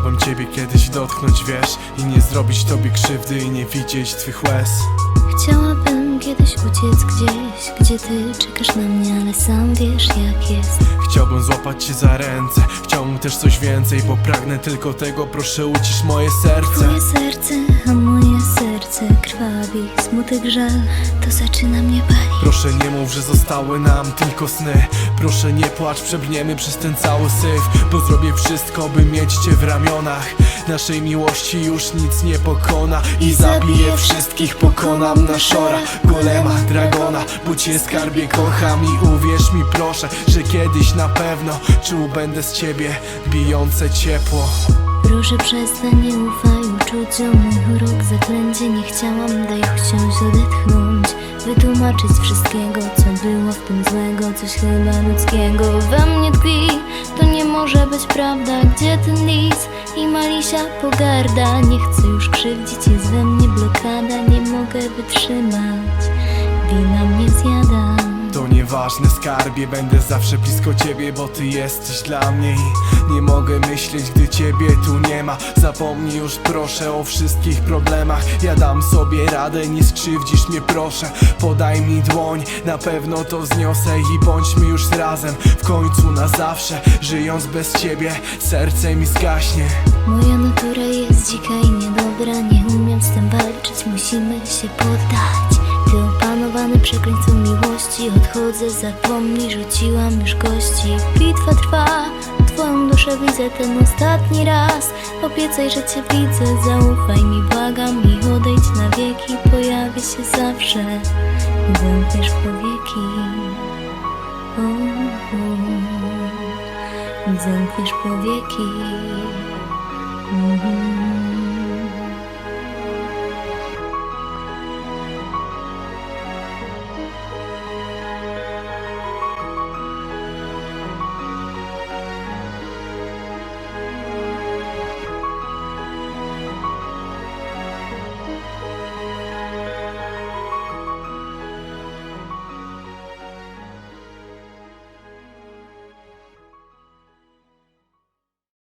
Chciałbym ciebie kiedyś dotknąć, wiesz I nie zrobić tobie krzywdy i nie widzieć twych łez Chciałabym kiedyś uciec gdzieś, gdzie ty czekasz na mnie, ale sam wiesz jak jest. Chciałbym złapać cię za ręce Chciałbym też coś więcej, bo pragnę tylko tego Proszę ucisz moje serce Twoje serce, a moje serce krwawi. Smutek, żal, to zaczyna mnie palić. Proszę nie mów, że zostały nam tylko sny. Proszę nie płacz, przebrniemy przez ten cały syf Bo zrobię wszystko, by mieć cię w ramionach. Naszej miłości już nic nie pokona I zabiję wszystkich, pokonam na szora Golema, dragona, bo cię skarbie kocham. I uwierz mi proszę, że kiedyś na pewno Czuł będę z ciebie bijące ciepło. Proszę przestań, nie ufaj uczuciom zaklęcie, nie chciałam, daj usiąść, odetchnąć. Wytłumaczyć wszystkiego, co było w tym złego Coś chyba ludzkiego. We mnie tkwi To nie może być prawda, gdzie ten lis? I Malisia pogarda Nie chcę już krzywdzić, jest we mnie blokada Nie mogę wytrzymać, wina mnie zjada Nieważne skarbie, będę zawsze blisko ciebie, bo ty jesteś dla mnie i nie mogę myśleć, gdy ciebie tu nie ma. Zapomnij już proszę o wszystkich problemach. Ja dam sobie radę, nie skrzywdzisz mnie proszę. Podaj mi dłoń, na pewno to zniosę i bądźmy już razem. W końcu na zawsze, żyjąc bez ciebie, serce mi zgaśnie. Moja natura jest dzika i niedobra Nie umiem z tym walczyć, musimy się poddać Ty opanowany przekleństwem miłości Odchodzę, zapomnij, rzuciłam już kości Bitwa trwa, twoją duszę widzę ten ostatni raz Obiecaj, że cię widzę, zaufaj mi, błagam I odejdź na wieki, pojawię się zawsze Zamkniesz powieki o, o. Zamkniesz powieki Mhm.